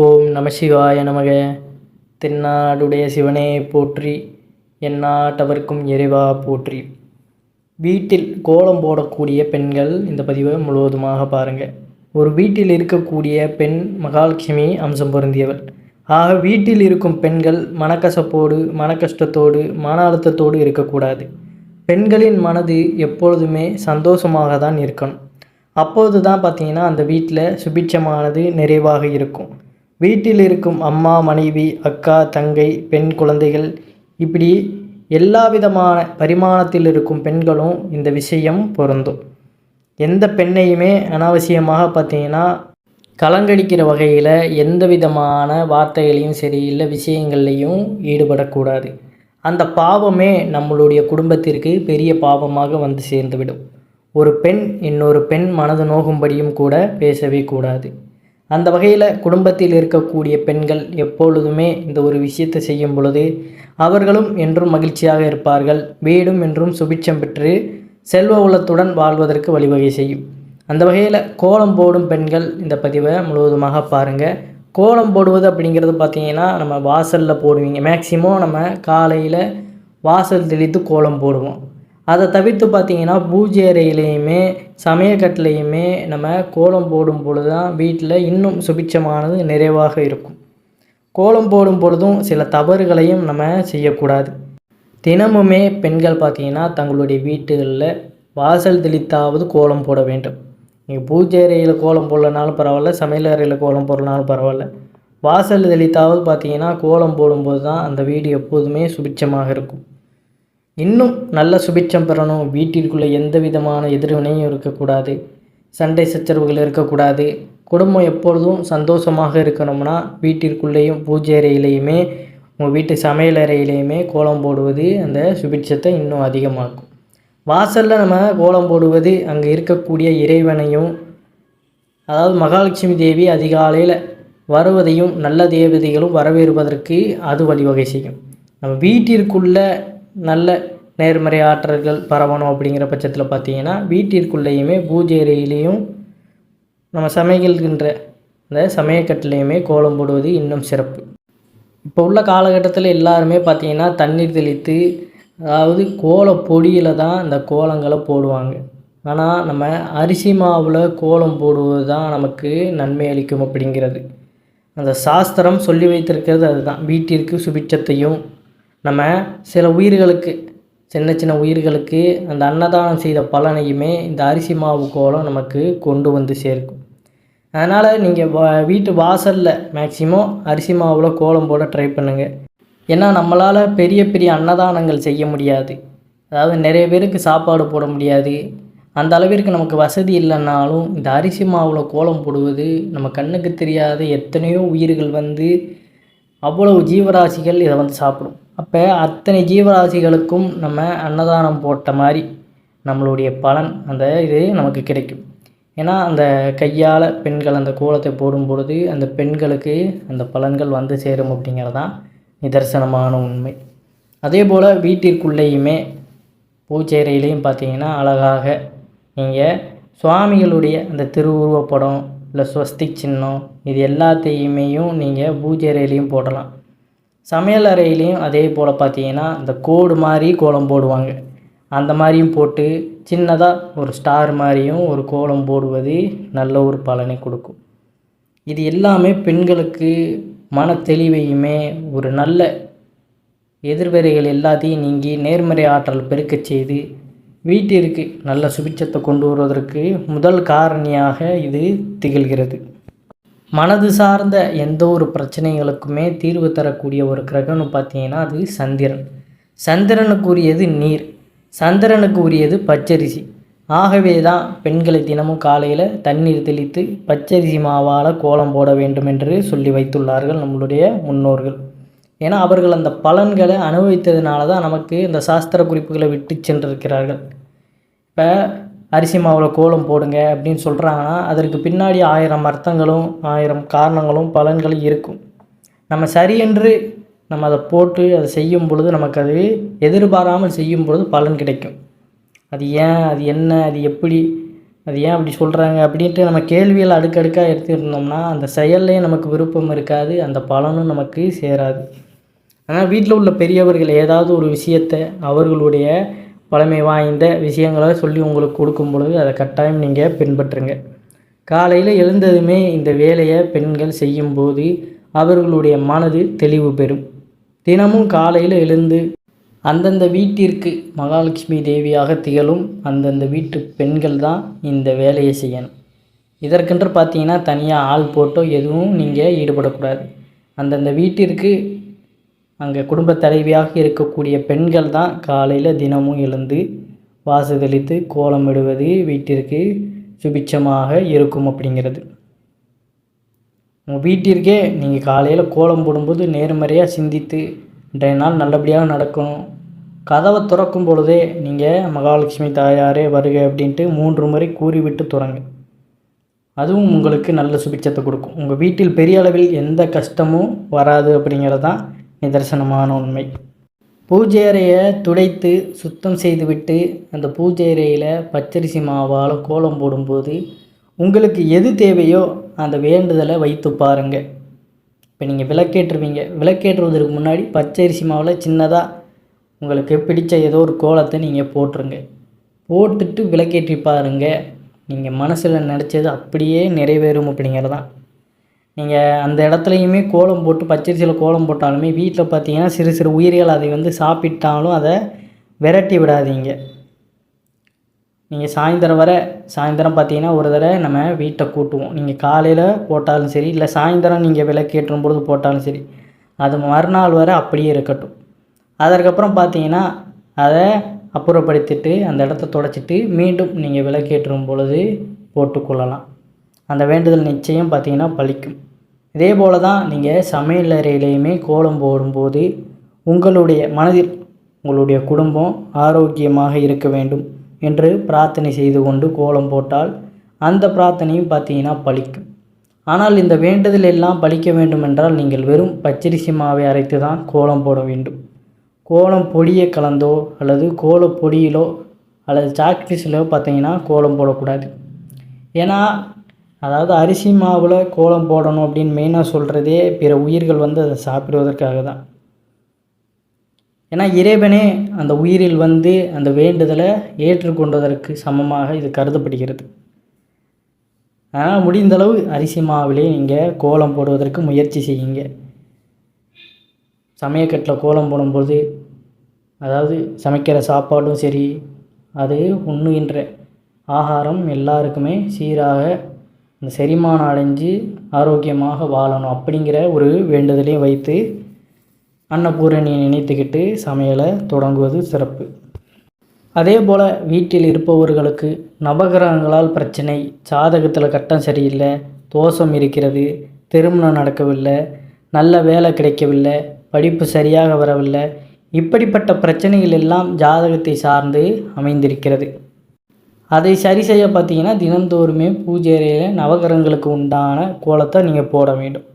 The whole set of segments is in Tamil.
ஓம் நமசிவாய நமக. தென்னாடுடைய சிவனே போற்றி எந்நாட்டவர்க்கும் இறைவா போற்றி. வீட்டில் கோலம் போடக்கூடிய பெண்கள் இந்த பதிவை முழுவதுமாக பாருங்கள் ஒரு வீட்டில் இருக்கக்கூடிய பெண் மகாலட்சுமி அம்சம் பொருந்தியவள். ஆக வீட்டில் இருக்கும் பெண்கள் மனக்கசப்போடு மனக்கஷ்டத்தோடு மன அழுத்தத்தோடு இருக்கக்கூடாது. பெண்களின் மனது எப்பொழுதுமே சந்தோஷமாக தான் இருக்கணும். அப்போது தான் பார்த்திங்கன்னா அந்த வீட்டில் சுபிட்சமானது நிறைவாக இருக்கும். வீட்டில் இருக்கும் அம்மா மனைவி அக்கா தங்கை பெண் குழந்தைகள் இப்படி எல்லா விதமான பரிமாணத்தில் இருக்கும் பெண்களும் இந்த விஷயம் பொருந்தும். எந்த பெண்ணையுமே அனாவசியமாக பார்த்தீங்கன்னா கலங்கடிக்கிற வகையில் எந்த விதமான வார்த்தைகளையும் சரி இல்லை விஷயங்கள்லையும் ஈடுபடக்கூடாது. அந்த பாவமே நம்மளுடைய குடும்பத்திற்கு பெரிய பாவமாக வந்து சேர்ந்துவிடும். ஒரு பெண் இன்னொரு பெண் மனது நோகும்படியும் கூட பேசவே கூடாது. அந்த வகையில் குடும்பத்தில் இருக்கக்கூடிய பெண்கள் எப்பொழுதுமே இந்த ஒரு விஷயத்தை செய்யும் பொழுது அவர்களும் என்றும் மகிழ்ச்சியாக இருப்பார்கள். வீடும் என்றும் சுபிட்சம் பெற்று செல்வ உள்ளத்துடன் வாழ்வதற்கு வழிவகை செய்யும். அந்த வகையில் கோலம் போடும் பெண்கள் இந்த பதிவை முழுவதுமாக பாருங்கள் கோலம் போடுவது அப்படிங்கிறது பார்த்தீங்கன்னா நம்ம வாசலில் போடுவீங்க. மேக்சிமம் நம்ம காலையில் வாசல் தெளித்து கோலம் போடுவோம். அதை தவிர்த்து பார்த்தீங்கன்னா பூஜை அறையிலையுமே சமயக்கட்டிலையுமே நம்ம கோலம் போடும் பொழுது தான் வீட்டில் இன்னும் சுபிட்சமானது நிறைவாக இருக்கும். கோலம் போடும் பொழுதும் சில தவறுகளையும் நம்ம செய்யக்கூடாது. தினமுமே பெண்கள் பார்த்திங்கன்னா தங்களுடைய வீட்டுகளில் வாசல் தெளித்தாவது கோலம் போட வேண்டும். நீங்கள் பூஜை அறையில் கோலம் போடலனாலும் பரவாயில்ல சமையல் அறையில் கோலம் போடலனாலும் பரவாயில்ல. வாசல் தெளித்தாவது பார்த்தீங்கன்னா கோலம் போடும்போது தான் அந்த வீடு எப்போதுமே சுபிட்சமாக இருக்கும். இன்னும் நல்ல சுபிட்சம் பெறணும். வீட்டிற்குள்ளே எந்த விதமான எதிர்வினையும் இருக்கக்கூடாது. சண்டை சச்சரவுகள் இருக்கக்கூடாது. குடும்பம் எப்பொழுதும் சந்தோஷமாக இருக்கணும்னா வீட்டிற்குள்ளேயும் பூஜை அறையிலையுமே உங்கள் வீட்டு சமையல் அறையிலையுமே கோலம் போடுவது அந்த சுபிட்சத்தை இன்னும் அதிகமாக்கும். வாசலில் நம்ம கோலம் போடுவது அங்கே இருக்கக்கூடிய இறைவனையும் அதாவது மகாலட்சுமி தேவி அதிகாலையில் வருவதையும் நல்ல தேவதைகளும் வரவேற்பதற்கு அது வழிவகை செய்யும். நம்ம வீட்டிற்குள்ளே நல்ல நேர்மறை ஆற்றல்கள் பரவணும் அப்படிங்கிற பட்சத்தில் பார்த்தீங்கன்னா வீட்டிற்குள்ளேயுமே பூஜை அறையிலையும் நம்ம சமைக்கின்ற அந்த சமயக்கட்டிலையுமே கோலம் போடுவது இன்னும் சிறப்பு. இப்போ உள்ள காலகட்டத்தில் எல்லாருமே பார்த்தீங்கன்னா தண்ணீர் தெளித்து அதாவது கோல பொடியில் தான் அந்த கோலங்களை போடுவாங்க. ஆனால் நம்ம அரிசி மாவில் கோலம் போடுவது தான் நமக்கு நன்மை அளிக்கும் அப்படிங்கிறது. அந்த சாஸ்திரம் சொல்லி வைத்திருக்கிறது அதுதான். வீட்டிற்கு சுபிட்சத்தையும் நம்ம சில உயிர்களுக்கு சின்ன சின்ன உயிர்களுக்கு அந்த அன்னதானம் செய்த பலனையுமே இந்த அரிசி மாவு கோலம் நமக்கு கொண்டு வந்து சேர்க்கும். அதனால் நீங்கள் வா வீட்டு வாசலில் மேக்சிமம் அரிசி மாவில் கோலம் போட ட்ரை பண்ணுங்கள் ஏன்னா நம்மளால் பெரிய பெரிய அன்னதானங்கள் செய்ய முடியாது. அதாவது நிறைய பேருக்கு சாப்பாடு போட முடியாது. அந்த அளவிற்கு நமக்கு வசதி இல்லைன்னாலும் இந்த அரிசி மாவில் கோலம் போடுவது நம்ம கண்ணுக்கு தெரியாத எத்தனையோ உயிர்கள் வந்து அவ்வளவு ஜீவராசிகள் இதை வந்து சாப்பிடும். அப்போ அத்தனை ஜீவராசிகளுக்கும் நம்ம அன்னதானம் போட்ட மாதிரி நம்மளுடைய பலன் அந்த இது நமக்கு கிடைக்கும். ஏன்னா அந்த கையால் பெண்கள் அந்த கோலத்தை போடும் பொழுது அந்த பெண்களுக்கு அந்த பலன்கள் வந்து சேரும் அப்படிங்கிறது தான் நிதர்சனமான உண்மை. அதே போல் வீட்டிற்குள்ளேயுமே பூச்சேரையிலையும் பார்த்தீங்கன்னா அழகாக நீங்கள் சுவாமிகளுடைய அந்த திருவுருவப்படம் இல்லை ஸ்வஸ்திக் சின்னம் இது எல்லாத்தையுமேயும் நீங்கள் பூஜை போடலாம். சமையல் அறையிலையும் அதே போல் பார்த்தீங்கன்னா இந்த கோடு மாதிரி கோலம் போடுவாங்க. அந்த மாதிரியும் போட்டு சின்னதாக ஒரு ஸ்டார் மாதிரியும் ஒரு கோலம் போடுவது நல்ல ஒரு பலனை கொடுக்கும். இது எல்லாமே பெண்களுக்கு மன தெளிவையுமே ஒரு நல்ல எதிர்வரைகள் எல்லாத்தையும் நீங்கி நேர்மறை ஆற்றல் பெருக்கச் செய்து வீட்டிற்கு நல்ல சுபிச்சத்தை கொண்டு வருவதற்கு முதல் காரணியாக இது திகழ்கிறது. மனது சார்ந்த எந்த ஒரு பிரச்சனைகளுக்குமே தீர்வு தரக்கூடிய ஒரு கிரகம்னு பார்த்தீங்கன்னா அது சந்திரன். சந்திரனுக்கு உரியது நீர். சந்திரனுக்கு உரியது பச்சரிசி. ஆகவே தான் பெண்களை தினமும் காலையில் தண்ணீர் தெளித்து பச்சரிசி மாவால் கோலம் போட வேண்டும் என்று சொல்லி வைத்துள்ளார்கள் நம்மளுடைய முன்னோர்கள். ஏன்னா அவர்கள் அந்த பலன்களை அனுபவித்ததுனால தான் நமக்கு இந்த சாஸ்திர குறிப்புகளை விட்டு சென்றிருக்கிறார்கள். இப்போ அரிசி மாவில் கோலம் போடுங்க அப்படின்னு சொல்கிறாங்கன்னா அதற்கு பின்னாடி ஆயிரம் அர்த்தங்களும் ஆயிரம் காரணங்களும் பலன்களும் இருக்கும். நம்ம சரியென்று நம்ம அதை போட்டு அதை செய்யும் பொழுது நமக்கு அது எதிர்பாராமல் செய்யும் பொழுது பலன் கிடைக்கும். அது ஏன் அது என்ன அது எப்படி அது ஏன் அப்படி சொல்கிறாங்க அப்படின்ட்டு நம்ம கேள்வியில் அடுக்கடுக்காக எடுத்துருந்தோம்னா அந்த செயல்லே நமக்கு விருப்பம் இருக்காது அந்த பலனும் நமக்கு சேராது. ஆனால் வீட்டில் உள்ள பெரியவர்கள் ஏதாவது ஒரு விஷயத்தை அவர்களுடைய பழமை வாய்ந்த விஷயங்களை சொல்லி உங்களுக்கு கொடுக்கும் பொழுது அதை கட்டாயம் நீங்கள் பின்பற்றுங்க. காலையில் எழுந்ததுமே இந்த வேலையை பெண்கள் செய்யும்போது அவர்களுடைய மனது தெளிவு பெறும். தினமும் காலையில் எழுந்து அந்தந்த வீட்டிற்கு மகாலட்சுமி தேவியாக திகழும் அந்தந்த வீட்டு பெண்கள் தான் இந்த வேலையை செய்யணும். இதற்கென்று பார்த்தீங்கன்னா தனியாக ஆள் போட்டோ எதுவும் நீங்கள் ஈடுபடக்கூடாது. அந்தந்த வீட்டிற்கு அங்கே குடும்ப தலைவியாக இருக்கக்கூடிய பெண்கள் தான் காலையில் தினமும் எழுந்து வாசு தெளித்து கோலமிடுவது வீட்டிற்கு சுபிட்சமாக இருக்கும் அப்படிங்கிறது. உங்கள் வீட்டிற்கே நீங்கள் காலையில் கோலம் போடும்போது நேர்மறையாக சிந்தித்து இன்றைய நாள் நல்லபடியாக நடக்கணும். கதவை திறக்கும் பொழுதே நீங்கள் மகாலட்சுமி தாயாரே வருக அப்படின்ட்டு மூன்று முறை கூறிவிட்டு தொடங்க. அதுவும் உங்களுக்கு நல்ல சுபிட்சத்தை கொடுக்கும். உங்கள் வீட்டில் பெரிய அளவில் எந்த கஷ்டமும் வராது அப்படிங்கிறது தான் நிதர்சனமான உண்மை. பூஜை அறையை துடைத்து சுத்தம் செய்துவிட்டு அந்த பூஜை அறையில் பச்சரிசி மாவால் கோலம் போடும்போது உங்களுக்கு எது தேவையோ அந்த வேண்டுதலை வைத்து பாருங்கள் இப்போ நீங்கள் விளக்கேற்றுவீங்க. விளக்கேற்றுவதற்கு முன்னாடி பச்சரிசி மாவில் சின்னதாக உங்களுக்கு பிடிச்ச ஏதோ ஒரு கோலத்தை நீங்கள் போட்டுருங்க. போட்டுட்டு விளக்கேற்றி பாருங்கள் நீங்கள் மனசில் நினச்சது அப்படியே நிறைவேறும் அப்படிங்கிறது தான் நீங்கள் அந்த இடத்துலையுமே கோலம் போட்டு பச்சரிசியில் கோலம் போட்டாலுமே வீட்டில் பார்த்தீங்கன்னா சிறு சிறு உயிர்கள் அதை வந்து சாப்பிட்டாலும் அதை விரட்டி விடாதீங்க. நீங்கள் சாயந்தரம் வர சாயந்தரம் பார்த்தீங்கன்னா ஒரு தடவை நம்ம வீட்டை கூட்டுவோம். நீங்கள் காலையில் போட்டாலும் சரி இல்லை சாயந்தரம் நீங்கள் விளக்கேற்றும் பொழுது போட்டாலும் சரி அது மறுநாள் வரை அப்படியே இருக்கட்டும். அதற்கப்புறம் பார்த்தீங்கன்னா அதை அப்புறப்படுத்திட்டு அந்த இடத்த தொடச்சிட்டு மீண்டும் நீங்கள் விளக்கேற்றும் பொழுது போட்டுக்கொள்ளலாம். அந்த வேண்டுதல் நிச்சயம் பார்த்தீங்கன்னா பலிக்கும். இதே போல தான் நீங்கள் சமையல் அறையிலையுமே கோலம் போடும்போது உங்களுடைய மனதில் உங்களுடைய குடும்பம் ஆரோக்கியமாக இருக்க வேண்டும் என்று பிரார்த்தனை செய்து கொண்டு கோலம் போட்டால் அந்த பிரார்த்தனையும் பார்த்தீங்கன்னா பலிக்கும். ஆனால் இந்த வேண்டுதல் எல்லாம் பலிக்க வேண்டும் என்றால் நீங்கள் வெறும் பச்சரிசி மாவை அரைத்து தான் கோலம் போட வேண்டும். கோலம் பொடியை கலந்தோ அல்லது கோல பொடியிலோ அல்லது சாக்பீஸிலோ பார்த்தீங்கன்னா கோலம் போடக்கூடாது. ஏன்னா அதாவது அரிசி மாவில் கோலம் போடணும் அப்படின்னு மெயினாக சொல்கிறதே பிற உயிர்கள் வந்து அதை சாப்பிடுவதற்காக தான் ஏன்னா இறைவனே அந்த உயிரில் வந்து அந்த வேண்டுதலை ஏற்றுக்கொண்டதற்கு சமமாக இது கருதப்படுகிறது. அதனால் முடிந்தளவு அரிசி மாவிலே நீங்கள் கோலம் போடுவதற்கு முயற்சி செய்யுங்க. சமயக்கட்டில் கோலம் போடும்போது அதாவது சமைக்கிற சாப்பாடும் சரி அது உண்ணுகின்ற ஆகாரம் எல்லாருக்குமே சீராக அந்த செரிமானம் அடைஞ்சு ஆரோக்கியமாக வாழணும் அப்படிங்கிற ஒரு வேண்டுதலையும் வைத்து அன்னபூரணியை நினைத்துக்கிட்டு சமையலை தொடங்குவது சிறப்பு. அதே போல் வீட்டில் இருப்பவர்களுக்கு நவகிரகங்களால் பிரச்சனை ஜாதகத்தில் கட்டம் சரியில்லை தோஷம் இருக்கிறது திருமணம் நடக்கவில்லை நல்ல வேலை கிடைக்கவில்லை படிப்பு சரியாக வரவில்லை இப்படிப்பட்ட பிரச்சனைகள் எல்லாம் ஜாதகத்தை சார்ந்து அமைந்திருக்கிறது. அதை சரி செய்ய பார்த்தீங்கன்னா தினந்தோறுமே பூஜை அறையில் நவகிரகங்களுக்கு உண்டான கோலத்தை நீங்கள் போட வேண்டும்.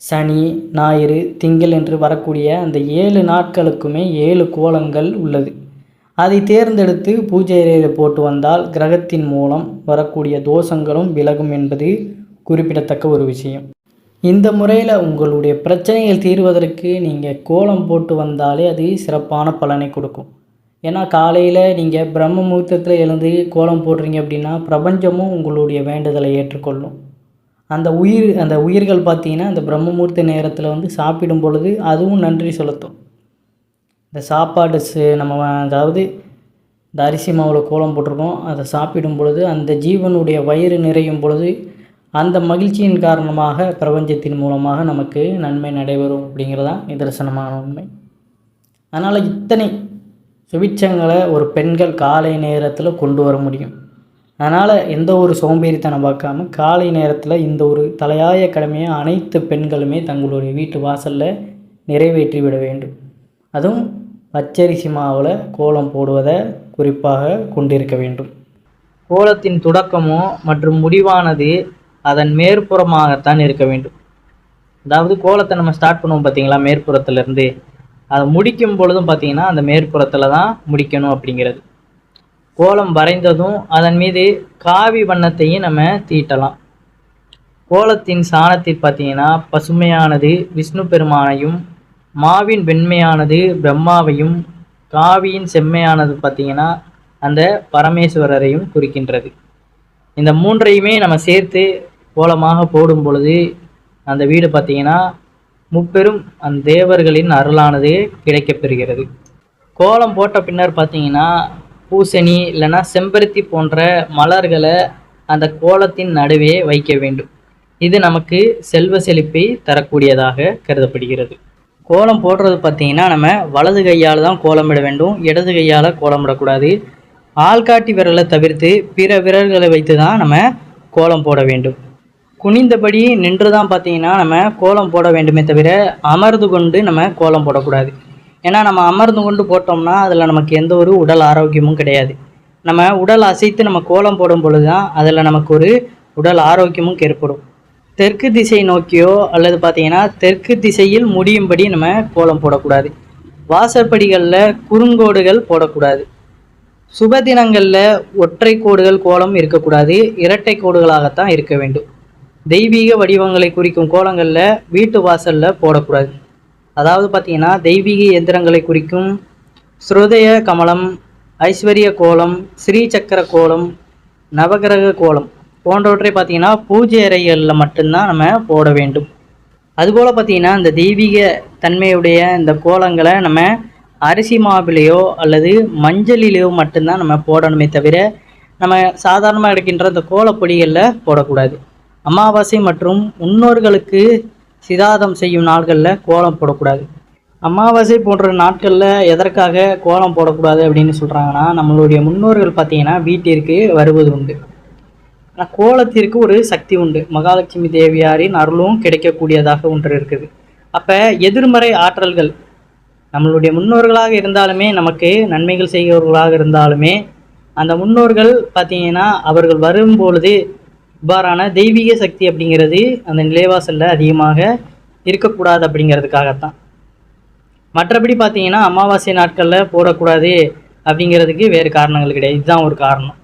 சனி ஞாயிறு திங்கள் என்று வரக்கூடிய அந்த ஏழு நாட்களுக்குமே ஏழு கோலங்கள் உள்ளது. அதை தேர்ந்தெடுத்து பூஜை அறையில் போட்டு வந்தால் கிரகத்தின் மூலம் வரக்கூடிய தோஷங்களும் விலகும் என்பது குறிப்பிடத்தக்க ஒரு விஷயம். இந்த முறையில் உங்களுடைய பிரச்சனைகள் தீர்வதற்கு நீங்கள் கோலம் போட்டு வந்தாலே அது சிறப்பான பலனை கொடுக்கும். ஏன்னா காலையில் நீங்கள் பிரம்ம முகூர்த்தத்தில் எழுந்து கோலம் போடுறீங்க அப்படின்னா பிரபஞ்சமும் உங்களுடைய வேண்டுதலை ஏற்றுக்கொள்ளும். அந்த உயிர் அந்த உயிர்கள் பார்த்தீங்கன்னா அந்த பிரம்ம முகூர்த்த நேரத்தில் வந்து சாப்பிடும் பொழுது அதுவும் நன்றி செலுத்தும். இந்த சாப்பாடு நம்ம அதாவது இந்த அரிசி மாவில் கோலம் போட்டிருக்கோம் அதை சாப்பிடும் பொழுது அந்த ஜீவனுடைய வயிறு நிறையும் பொழுது அந்த மகிழ்ச்சியின் காரணமாக பிரபஞ்சத்தின் மூலமாக நமக்கு நன்மை நடைபெறும் அப்படிங்கிறதான் நிதர்சனமான உண்மை. அதனால் இத்தனை சுபிட்சங்களை ஒரு பெண்கள் காலை நேரத்தில் கொண்டு வர முடியும். அதனால் எந்த ஒரு சோம்பேறித்தனம் பார்க்காம காலை நேரத்தில் இந்த ஒரு தலையாய கடமையை அனைத்து பெண்களுமே தங்களுடைய வீட்டு வாசலில் நிறைவேற்றி விட வேண்டும். அதுவும் பச்சரிசி மாவில் கோலம் போடுவதை குறிப்பாக கொண்டிருக்க வேண்டும். கோலத்தின் தொடக்கமோ மற்றும் முடிவானது அதன் மேற்புறமாகத்தான் இருக்க வேண்டும். அதாவது கோலத்தை நம்ம ஸ்டார்ட் பண்ணுவோம் பார்த்தீங்களா மேற்புறத்துலேருந்து. அதை முடிக்கும் பொழுதும் பார்த்தீங்கன்னா அந்த மேற்புறத்தில் தான் முடிக்கணும் அப்படிங்கிறது. கோலம் வரைந்ததும் அதன் மீது காவி வண்ணத்தையும் நம்ம தீட்டலாம். கோலத்தின் சாணத்தில் பார்த்தீங்கன்னா பசுமையானது விஷ்ணு பெருமானையும் மாவின் வெண்மையானது பிரம்மாவையும் காவியின் செம்மையானது பார்த்தீங்கன்னா அந்த பரமேஸ்வரரையும் குறிக்கின்றது. இந்த மூன்றையுமே நம்ம சேர்த்து கோலமாக போடும் பொழுது அந்த வீடு பார்த்தீங்கன்னா முப்பெரும் அந்த தேவர்களின் அருளானது கிடைக்கப்பெறுகிறது. கோலம் போட்ட பின்னர் பார்த்தீங்கன்னா பூசணி இல்லைன்னா செம்பருத்தி போன்ற மலர்களை அந்த கோலத்தின் நடுவே வைக்க வேண்டும். இது நமக்கு செல்வ செழிப்பை தரக்கூடியதாக கருதப்படுகிறது. கோலம் போடுறது பார்த்தீங்கன்னா நம்ம வலது கையால் தான் கோலமிட வேண்டும். இடது கையால் கோலமிடக்கூடாது. ஆள்காட்டி விரலை தவிர்த்து பிற விரல்களை வைத்து தான் நம்ம கோலம் போட வேண்டும். குனிந்தபடி நின்று தான் பார்த்தீங்கன்னா நம்ம கோலம் போட வேண்டுமே தவிர அமர்ந்து கொண்டு நம்ம கோலம் போடக்கூடாது. ஏன்னா நம்ம அமர்ந்து கொண்டு போட்டோம்னா அதில் நமக்கு எந்த ஒரு உடல் ஆரோக்கியமும் கிடையாது. நம்ம உடல் அசைத்து நம்ம கோலம் போடும் பொழுது தான் அதில் நமக்கு ஒரு உடல் ஆரோக்கியமும் ஏற்படும். தெற்கு திசை நோக்கியோ அல்லது பார்த்தீங்கன்னா தெற்கு திசையில் முடியும்படி நம்ம கோலம் போடக்கூடாது. வாசற்படிகளில் குறுங்கோடுகள் போடக்கூடாது. சுப தினங்களில் ஒற்றை கோடுகள் கோலம் இருக்கக்கூடாது. இரட்டை கோடுகளாகத்தான் இருக்க வேண்டும். தெய்வீக வடிவங்களை குறிக்கும் கோலங்களில் வீட்டு வாசலில் போடக்கூடாது. அதாவது பார்த்தீங்கன்னா தெய்வீக எந்திரங்களை குறிக்கும் ஸ்ருதய கமலம் ஐஸ்வர்ய கோலம் ஸ்ரீ சக்கர கோலம் நவகிரக கோலம் போன்றவற்றை பார்த்தீங்கன்னா பூஜை அறைகளில் மட்டும்தான் நம்ம போட வேண்டும். அதுபோல் பார்த்தீங்கன்னா இந்த தெய்வீக தன்மையுடைய இந்த கோலங்களை நம்ம அரிசி மாவிலையோ அல்லது மஞ்சளிலேயோ மட்டும்தான் நம்ம போடணுமே தவிர நம்ம சாதாரணமாக எடுக்கின்ற இந்த கோலப்பொடிகளில் போடக்கூடாது. அமாவாசை மற்றும் முன்னோர்களுக்கு சிதாதம் செய்யும் நாட்களில் கோலம் போடக்கூடாது. அமாவாசை போன்ற நாட்களில் எதற்காக கோலம் போடக்கூடாது அப்படின்னு சொல்கிறாங்கன்னா நம்மளுடைய முன்னோர்கள் பார்த்தீங்கன்னா வீட்டிற்கு வருவது உண்டு. ஆனால் கோலத்திற்கு ஒரு சக்தி உண்டு. மகாலட்சுமி தேவியாரின் அருளும் கிடைக்கக்கூடியதாக ஒன்று இருக்குது. அப்போ எதிர்மறை ஆற்றல்கள் நம்மளுடைய முன்னோர்களாக இருந்தாலுமே நமக்கு நன்மைகள் செய்கிறவர்களாக இருந்தாலுமே அந்த முன்னோர்கள் பார்த்தீங்கன்னா அவர்கள் வரும்பொழுது இவ்வாறான தெய்வீக சக்தி அப்படிங்கிறது அந்த நிலைவாசலில் அதிகமாக இருக்கக்கூடாது அப்படிங்கிறதுக்காகத்தான். மற்றபடி பார்த்தீங்கன்னா அமாவாசை நாட்களில் போடக்கூடாது அப்படிங்கிறதுக்கு வேறு காரணங்கள் கிடையாது. இதுதான் ஒரு காரணம்.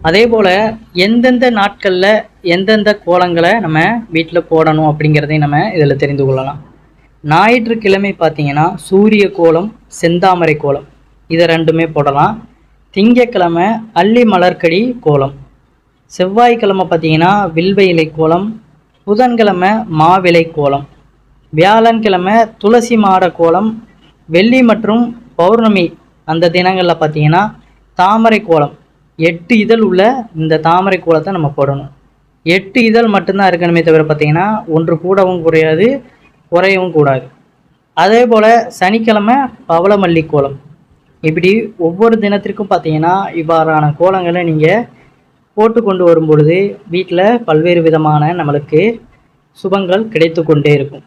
அதே போல் எந்தெந்த நாட்களில் எந்தெந்த கோலங்களை நம்ம வீட்டில் போடணும் அப்படிங்கிறதையும் நம்ம இதில் தெரிந்து கொள்ளலாம். ஞாயிற்றுக்கிழமை பார்த்தீங்கன்னா சூரிய கோலம் செந்தாமரை கோலம். இதை ரெண்டுமே போடலாம். திங்கக்கிழமை அள்ளி மலர்கடி கோலம். செவ்வாய்க்கிழமை பார்த்தீங்கன்னா வில்வ இலை கோலம் புதன்கிழமை மாவிலை கோலம் வியாழன்கிழமை துளசி மாட கோலம் வெள்ளி மற்றும் பௌர்ணமி அந்த தினங்களில் பார்த்தீங்கன்னா தாமரை கோலம் எட்டு இதழ் உள்ள இந்த தாமரை கோலத்தை நம்ம போடணும். எட்டு இதழ் மட்டும்தான் இருக்கணுமே தவிர பார்த்தீங்கன்னா ஒன்று கூடவும் குறையாது குறையவும் கூடாது. அதே போல் சனிக்கிழமை பவளமல்லி கோலம் இப்படி ஒவ்வொரு தினத்திற்கும் பார்த்தீங்கன்னா இவ்வாறான கோலங்களை நீங்கள் போட்டு கொண்டு வரும் பொழுது வீட்டில் பல்வேறு விதமான நம்மளுக்கு சுபங்கள் கிடைத்து கொண்டே இருக்கும்.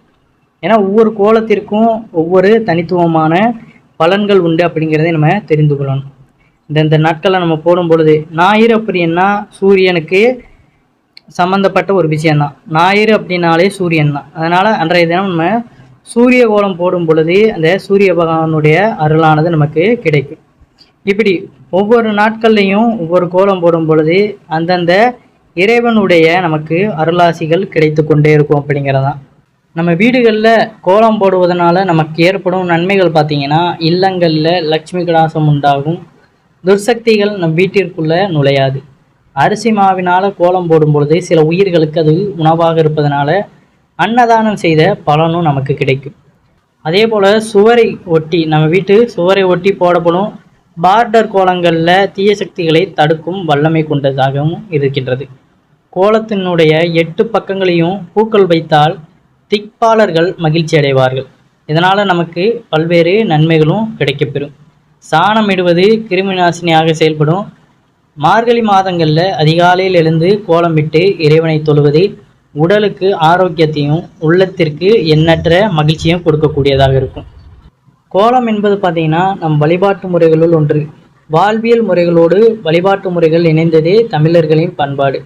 ஏன்னா ஒவ்வொரு கோலத்திற்கும் ஒவ்வொரு தனித்துவமான பலன்கள் உண்டு அப்படிங்கிறதை நம்ம தெரிந்து கொள்ளணும். இந்த இந்த நாட்களை நம்ம போடும் பொழுது ஞாயிறு அப்படின்னா சூரியனுக்கு சம்மந்தப்பட்ட ஒரு விஷயந்தான் ஞாயிறு அப்படின்னாலே சூரியன் தான் அதனால் அன்றைய தினம் நம்ம சூரிய கோலம் போடும் பொழுது அந்த சூரிய பகவானுடைய அருளானது நமக்கு கிடைக்கும். இப்படி ஒவ்வொரு நாட்கள்லையும் ஒவ்வொரு கோலம் போடும் பொழுது அந்தந்த இறைவனுடைய நமக்கு அருளாசிகள் கிடைத்து கொண்டே இருக்கும் அப்படிங்கிறதான் நம்ம வீடுகளில் கோலம் போடுவதனால நமக்கு ஏற்படும் நன்மைகள் பார்த்தீங்கன்னா இல்லங்களில் லக்ஷ்மி கடாசம் உண்டாகும். துர்சக்திகள் நம் வீட்டிற்குள்ளே நுழையாது. அரிசி மாவினால் கோலம் போடும் பொழுது சில உயிர்களுக்கு அது உணவாக இருப்பதனால அன்னதானம் செய்த பலனும் நமக்கு கிடைக்கும். அதே போல் சுவரை ஒட்டி நம்ம வீட்டு சுவரை ஒட்டி போடப்படும் பார்டர் கோலங்களில் தீய சக்திகளை தடுக்கும் வல்லமை கொண்டதாகவும் இருக்கின்றது. கோலத்தினுடைய எட்டு பக்கங்களையும் பூக்கள் வைத்தால் திக்பாலர்கள் மகிழ்ச்சி அடைவார்கள். இதனால் நமக்கு பல்வேறு நன்மைகளும் கிடைக்கப்பெறும். சாணம் இடுவது கிருமி நாசினியாக செயல்படும். மார்கழி மாதங்களில் அதிகாலையில் எழுந்து கோலமிட்டு இறைவனை தொழுவது உடலுக்கு ஆரோக்கியத்தையும் உள்ளத்திற்கு எண்ணற்ற மகிழ்ச்சியும் கொடுக்கக்கூடியதாக இருக்கும். கோலம் என்பது பார்த்தீங்கன்னா நம் வழிபாட்டு முறைகளுள் ஒன்று. வாழ்வியல் முறைகளோடு வழிபாட்டு முறைகள் இணைந்ததே தமிழர்களின் பண்பாடு.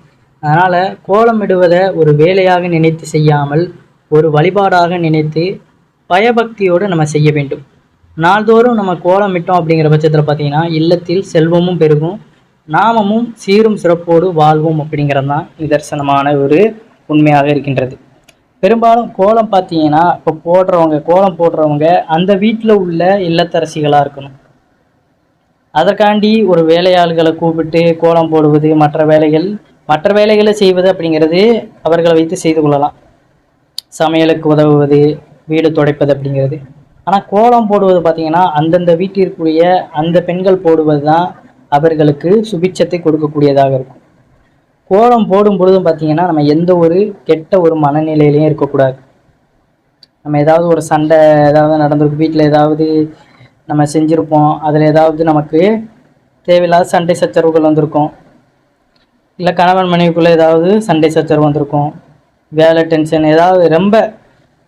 அதனால் கோலமிடுவதை ஒரு வேலையாக நினைத்து செய்யாமல் ஒரு வழிபாடாக நினைத்து பயபக்தியோடு நம்ம செய்ய வேண்டும். நாள்தோறும் நம்ம கோலமிட்டோம் அப்படிங்கிற பட்சத்தில் பார்த்தீங்கன்னா இல்லத்தில் செல்வமும் பெருகும் நாமமும் சீரும் சிறப்போடு வாழ்வோம் அப்படிங்கிறது தான் நிதர்சனமான ஒரு உண்மையாக இருக்கின்றது. பெரும்பாலும் கோலம் பார்த்தீங்கன்னா இப்போ போடுறவங்க கோலம் போடுறவங்க அந்த வீட்டில் உள்ள இல்லத்தரசிகளாக இருக்கணும். அதற்காண்டி ஒரு வேலையாள்களை கூப்பிட்டு கோலம் போடுவது மற்ற வேலைகள் மற்ற வேலைகளை செய்வது அப்படிங்கிறது அவர்களை வைத்து செய்து கொள்ளலாம். சமையலுக்கு உதவுவது வீடு துடைப்பது அப்படிங்கிறது. ஆனால் கோலம் போடுவது பார்த்தீங்கன்னா அந்தந்த வீட்டிற்குரிய அந்த பெண்கள் போடுவது தான் அவர்களுக்கு சுபிட்சத்தை கொடுக்கக்கூடியதாக இருக்கும். கோலம் போடும் பொழுதும் பார்த்தீங்கன்னா நம்ம எந்த ஒரு கெட்ட ஒரு மனநிலையிலையும் இருக்கக்கூடாது. நம்ம ஏதாவது ஒரு சண்டை ஏதாவது நடந்திருக்கும் வீட்டில் ஏதாவது நம்ம செஞ்சுருப்போம் அதில் ஏதாவது நமக்கு தேவையில்லாத சண்டை சச்சரவுகள் வந்திருக்கும். இல்லை கணவன் மனைவிக்குள்ளே ஏதாவது சண்டை சச்சரவு வந்திருக்கும். வேலை டென்ஷன் ஏதாவது ரொம்ப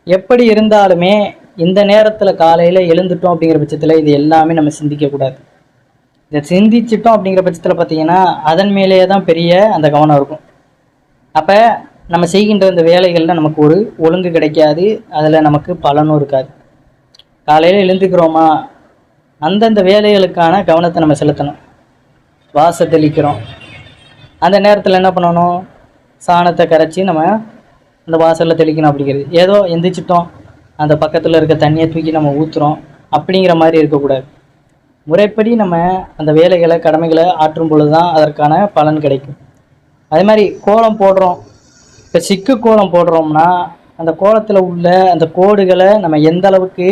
எப்படி இருந்தாலுமே இந்த நேரத்தில் காலையில் எழுந்துட்டோம் அப்படிங்கிற பட்சத்தில் இது எல்லாமே நம்ம சிந்திக்கக்கூடாது. இதை சிந்திச்சிட்டோம் அப்படிங்கிற பட்சத்தில் பார்த்தீங்கன்னா அதன் மேலேயே தான் பெரிய அந்த கவனம் இருக்கும். அப்போ நம்ம செய்கின்ற இந்த வேலைகளில் நமக்கு ஒரு ஒழுங்கு கிடைக்காது. அதில் நமக்கு பலனும் இருக்காது. காலையில் எழுந்துக்கிறோமா? அந்தந்த வேலைகளுக்கான கவனத்தை நம்ம செலுத்தணும். வாச தெளிக்கிறோம். அந்த நேரத்தில் என்ன பண்ணணும்? சாணத்தை கரைச்சி நம்ம அந்த வாசலில் தெளிக்கணும் அப்படிங்கிறது. ஏதோ எந்திரிச்சிட்டோம். அந்த பக்கத்தில் இருக்க தண்ணியை தூக்கி நம்ம ஊற்றுறோம் அப்படிங்கிற மாதிரி இருக்கக்கூடாது. முறைப்படி நம்ம அந்த வேலைகளை கடமைகளை ஆற்றும் பொழுது தான் அதற்கான பலன் கிடைக்கும். அதே மாதிரி கோலம் போடுறோம். இப்போ சிக்கு கோலம் போடுறோம்னா அந்த கோலத்தில் உள்ள அந்த கோடுகளை நம்ம எந்த அளவுக்கு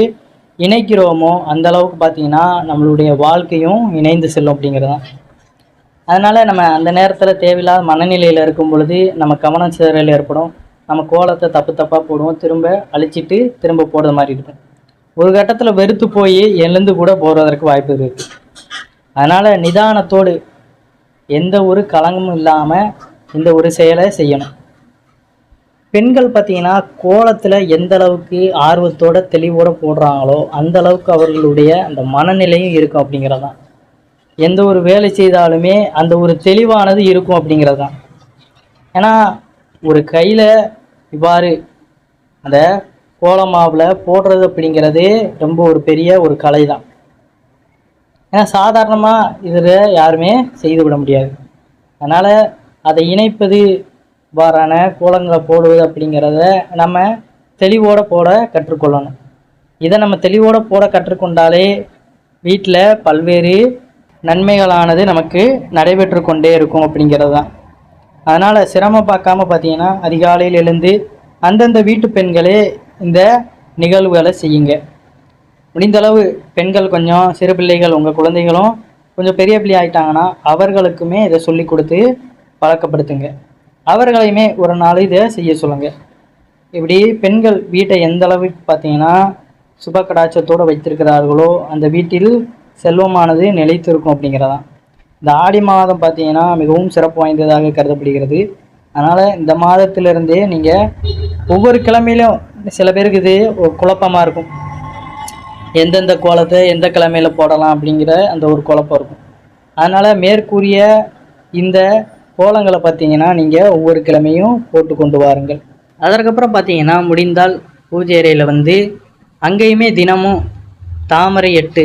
இணைக்கிறோமோ அந்த அளவுக்கு பார்த்தீங்கன்னா நம்மளுடைய வாழ்க்கையும் இணைந்து செல்லும் அப்படிங்கிறது தான் அதனால் நம்ம அந்த நேரத்தில் தேவையில்லாத மனநிலையில் இருக்கும் பொழுது நம்ம கவனம் சிதறல் ஏற்படும். நம்ம கோலத்தை தப்பு தப்பாக போடுவோம். திரும்ப அழிச்சிட்டு திரும்ப போடுற மாதிரி இருக்கும். ஒரு கட்டத்தில் வெறுத்து போய் எழுந்து கூட போகிறதற்கு வாய்ப்பு இருக்குது அதனால் நிதானத்தோடு எந்த ஒரு கலங்கமும் இல்லாமல் இந்த ஒரு செயலை செய்யணும். பெண்கள் பார்த்தீங்கன்னா கோலத்தில் எந்த அளவுக்கு ஆர்வத்தோட தெளிவோடு போடுறாங்களோ அந்த அளவுக்கு அவர்களுடைய அந்த மனநிலையும் இருக்கும் அப்படிங்கிறது தான் எந்த ஒரு வேலை செய்தாலுமே அந்த ஒரு தெளிவானது இருக்கும் அப்படிங்கிறது தான் ஏன்னா ஒரு கையில் இவ்வாறு அந்த கோலமாவில் போடுறது அப்படிங்கிறது ரொம்ப ஒரு பெரிய ஒரு கலை தான் ஏன்னா சாதாரணமாக இதில் யாருமே செய்து விட முடியாது. அதனால் அதை இணைப்பது வாரான கோலங்களை போடுவது அப்படிங்கிறத நம்ம தெளிவோடு போட கற்றுக்கொள்ளணும். இதை நம்ம தெளிவோடு போட கற்றுக்கொண்டாலே வீட்டில் பல்வேறு நன்மைகளானது நமக்கு நடைபெற்று கொண்டே இருக்கும் அப்படிங்கிறது தான் அதனால் சிரமம் பார்க்காம பார்த்தீங்கன்னா அதிகாலையில் எழுந்து அந்தந்த வீட்டு பெண்களே இந்த நிகழ்வுகளை செய்யுங்க. முடிந்தளவு பெண்கள் கொஞ்சம் சிறு பிள்ளைகள் உங்கள் குழந்தைகளும் கொஞ்சம் பெரிய பிள்ளை ஆகிட்டாங்கன்னா அவர்களுக்குமே இதை சொல்லி கொடுத்து பழக்கப்படுத்துங்க. அவர்களையுமே ஒரு நாள் இதை செய்ய சொல்லுங்கள் இப்படி பெண்கள் வீட்டை எந்த அளவுக்கு பார்த்தீங்கன்னா சுப கடாச்சத்தோடு வைத்திருக்கிறார்களோ அந்த வீட்டில் செல்வமானது நிலைத்திருக்கும் அப்படிங்கிறதான். இந்த ஆடி மாதம் பார்த்தீங்கன்னா மிகவும் சிறப்பு வாய்ந்ததாக கருதப்படுகிறது. அதனால் இந்த மாதத்திலிருந்தே நீங்கள் ஒவ்வொரு கிழமையிலும் சில பேருக்கு இது ஒரு குழப்பமாக இருக்கும். எந்தெந்த கோலத்தை எந்த கிழமையில் போடலாம் அப்படிங்கிற அந்த ஒரு குழப்பம் இருக்கும். அதனால் மேற்கூறிய இந்த கோலங்களை பார்த்தீங்கன்னா நீங்கள் ஒவ்வொரு கிழமையும் போட்டு கொண்டு வாருங்கள். அதற்கப்புறம் பார்த்தீங்கன்னா முடிந்தால் பூஜை அறையில் வந்து அங்கேயுமே தினமும் தாமரை எட்டு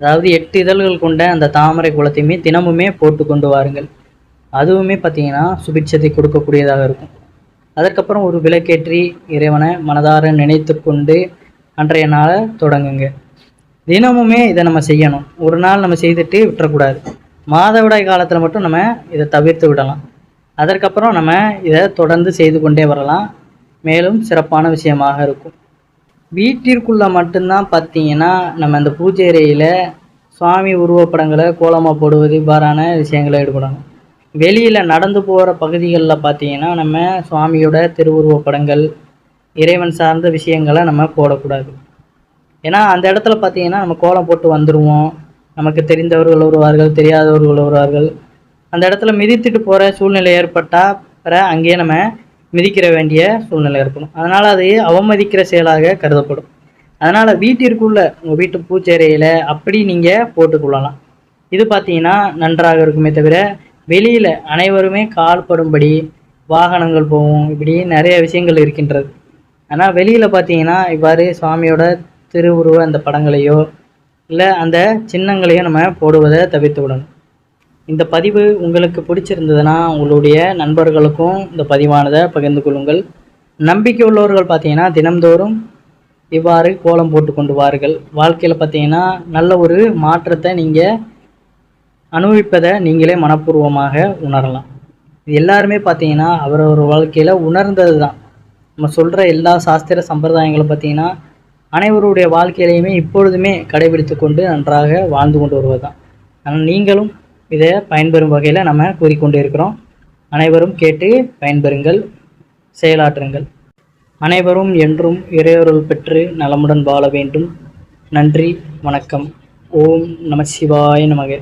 அதாவது எட்டு இதழ்கள் கொண்ட அந்த தாமரை குளத்தையுமே தினமுமே போட்டு கொண்டு வாருங்கள். அதுவுமே பார்த்தீங்கன்னா சுபிட்சத்தை கொடுக்கக்கூடியதாக இருக்கும். அதற்கப்புறம் ஒரு விளக்கேற்றி இறைவனை மனதார நினைத்து கொண்டு அன்றைய நாளை தொடங்குங்க. தினமுமே இதை நம்ம செய்யணும். ஒரு நாள் நம்ம செய்துட்டு விட்டுறக்கூடாது. மாதவிடாய் காலத்தில் மட்டும் நம்ம இதை தவிர்த்து விடலாம். அதற்கப்புறம் நம்ம இதை தொடர்ந்து செய்து கொண்டே வரலாம். மேலும் சிறப்பான விஷயமாக இருக்கும். வீட்டிற்குள்ளே மட்டும்தான் பார்த்தீங்கன்னா நம்ம அந்த பூஜை அறையில் சுவாமி உருவப்படங்களை கோலமாக போடுவது இவ்வாறான விஷயங்களை ஈடுபடணும் வெளியில் நடந்து போகிற பகுதிகளில் பார்த்தீங்கன்னா நம்ம சுவாமியோட திருவுருவ படங்கள் இறைவன் சார்ந்த விஷயங்களை நம்ம போடக்கூடாது. ஏன்னா அந்த இடத்துல பார்த்தீங்கன்னா நம்ம கோலம் போட்டு வந்துடுவோம் நமக்கு தெரிந்தவர்கள் வருவார்கள் தெரியாதவர்கள் வருவார்கள். அந்த இடத்துல மிதித்துட்டு போகிற சூழ்நிலை ஏற்பட்டால் பிற அங்கேயே நம்ம மிதிக்கிற வேண்டிய சூழ்நிலை ஏற்படும். அதனால் அது அவமதிக்கிற செயலாக கருதப்படும். அதனால் வீட்டிற்குள்ளே உங்கள் வீட்டு பூச்சேரையில் அப்படி நீங்கள் போட்டுக்கொள்ளலாம் இது பார்த்தீங்கன்னா நன்றாக இருக்குமே தவிர வெளியில் அனைவருமே கால்படும்படி வாகனங்கள் போகும் இப்படி நிறைய விஷயங்கள் இருக்கின்றது. ஆனால் வெளியில் பார்த்தீங்கன்னா இவ்வாறு சுவாமியோட திருவுருவ அந்த படங்களையோ இல்லை அந்த சின்னங்களையோ நம்ம போடுவதை தவிர்த்து விடணும். இந்த பதிவு உங்களுக்கு பிடிச்சிருந்ததுன்னா உங்களுடைய நண்பர்களுக்கும் இந்த பதிவானதை பகிர்ந்து கொள்ளுங்கள். நம்பிக்கை உள்ளவர்கள் பார்த்தீங்கன்னா தினம்தோறும் இவ்வாறு கோலம் போட்டு கொண்டு வாருங்கள். வாழ்க்கையில் பார்த்தீங்கன்னா நல்ல ஒரு மாற்றத்தை நீங்கள் அனுபவிப்பதை நீங்களே மனப்பூர்வமாக உணரலாம். எல்லாருமே பார்த்தீங்கன்னா அவரவர் வாழ்க்கையில் உணர்ந்தது தான் நம்ம சொல்கிற எல்லா சாஸ்திர சம்பிரதாயங்களும் பார்த்தீங்கன்னா அனைவருடைய வாழ்க்கையிலையுமே இப்பொழுதுமே கடைபிடித்து கொண்டு நன்றாக வாழ்ந்து கொண்டு வருவது தான் ஆனால் நீங்களும் இதை பயன்பெறும் வகையில் நம்ம கூறிக்கொண்டு இருக்கிறோம். அனைவரும் கேட்டு பயன்பெறுங்கள் செயலாற்றுங்கள். அனைவரும் என்றும் இறையொருள் பெற்று நலமுடன் வாழ வேண்டும். நன்றி வணக்கம். ஓம் நம சிவாய நமக.